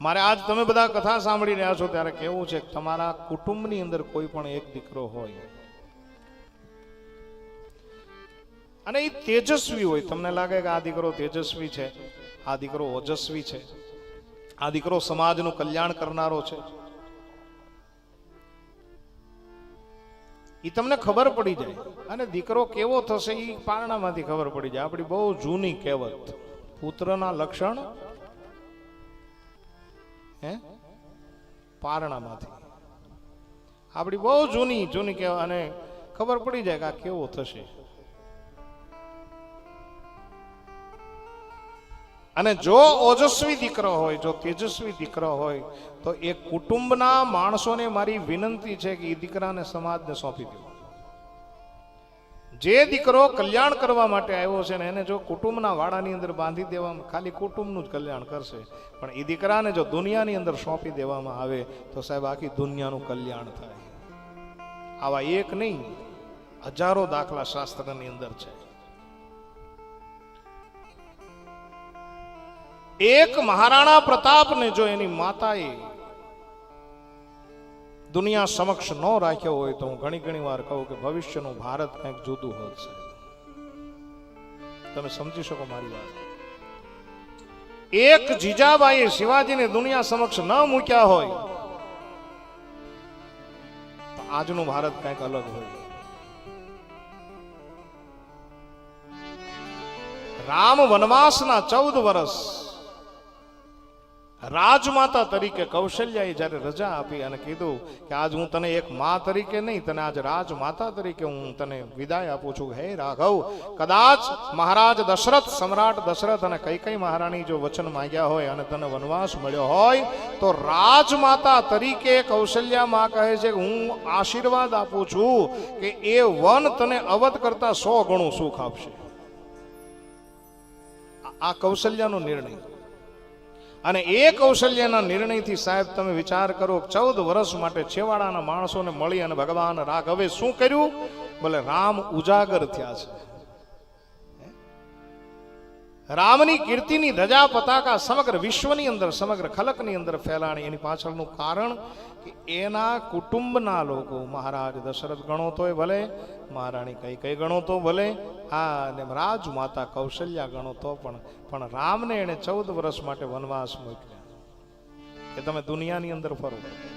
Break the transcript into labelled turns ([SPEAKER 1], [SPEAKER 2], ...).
[SPEAKER 1] મારે આજ તમે બધા કથા સાંભળી રહ્યા છો ત્યારે કેવું છે કે તમારા કુટુંબની અંદર કોઈ પણ એક દીકરો હોય. અને એ તેજસ્વી હોય. તમને લાગે કે આ દીકરો તેજસ્વી છે? આ દીકરો ઓજસ્વી છે? આ દીકરો સમાજનું કલ્યાણ કરનારો છે? એ તમને ખબર પડી જાય. અને દીકરો કેવો થશે એ પારણામાંથી ખબર પડી જાય. આપણી બહુ જૂની કહેવત, પુત્રના લક્ષણ હે? પારણામાંથી. આપણી બહુ જૂની જૂની કહેવાય અને ખબર પડી જાય કે આ કેવો થશે. અને જો ઓજસ્વી દીકરો હોય, જો તેજસ્વી દીકરો હોય, તો એ કુટુંબના માણસોને મારી વિનંતી છે કે એ દીકરાને સમાજને સોંપી દો. જે દીકરો કલ્યાણ કરવા માટે આવ્યો છે ને એને જો કુટુંબના વાડાની અંદર બાંધી દેવામાં, ખાલી કુટુંબનું જ કલ્યાણ કરશે, પણ એ દીકરાને જો દુનિયાની અંદર સોંપી દેવામાં આવે, તો સાહેબ આખી દુનિયાનું કલ્યાણ થાય. આવા એક નહીં, હજારો દાખલા શાસ્ત્રની અંદર છે. એક મહારાણા પ્રતાપને જો એની માતાએ દુનિયા સમક્ષ ન રાખ્યો હોય તો હું ઘણી ઘણી વાર કહું કે ભવિષ્યનું ભારત કંઈક જુદું હોત તમે સમજી શકો મારી વાત. એક જીજાબાઈએ શિવાજીને દુનિયા સમક્ષ ન મૂક્યા હોય આજનું ભારત કંઈક અલગ હોય. રામ વનવાસના ચૌદ વર્ષ રાજમાતા તરીકે કૌશલ્યાએ જ્યારે રજા આપી અને કીધું કે આજ હું તને એક મા તરીકે નહીં, તને આજ રાજમાતા તરીકે હું તને વિદાય આપું છું. હે રાઘવ, કદાચ મહારાજ દશરથ સમ્રાટ દશરથ અને કઈ કઈ મહારાણી જો વચન માંગ્યા હોય અને તને વનવાસ મળ્યો હોય, તો રાજમાતા તરીકે કૌશલ્યા માં કહે છે કે હું આશીર્વાદ આપું છું કે એ વન તને અવધ કરતા સો ગણું સુખ આપશે. આ કૌશલ્યાનો નિર્ણય. અને એ કૌશલ્યના નિર્ણયથી સાહેબ તમે વિચાર કરો ચૌદ વર્ષ માટે છેવાડાના માણસોને મળી અને ભગવાન રાઘવે શું કર્યું? ભલે રામ ઉજાગર થયા છે. રામની કીર્તિની ધજા પતાકા સમગ્ર વિશ્વની અંદર, સમગ્ર ખલકની અંદર ફેલાણી. એની પાછળનું કારણ કે એના કુટુંબના લોકો, મહારાજ દશરથ ગણો તોય ભલે, મહારાણી કઈ કઈ ગણો તો ભલે, આ અને રાજમાતા કૌશલ્યા ગણો તો પણ પણ રામને એણે ચૌદ વર્ષ માટે વનવાસ મૂક્યા. કે તમે દુનિયાની અંદર ફરો.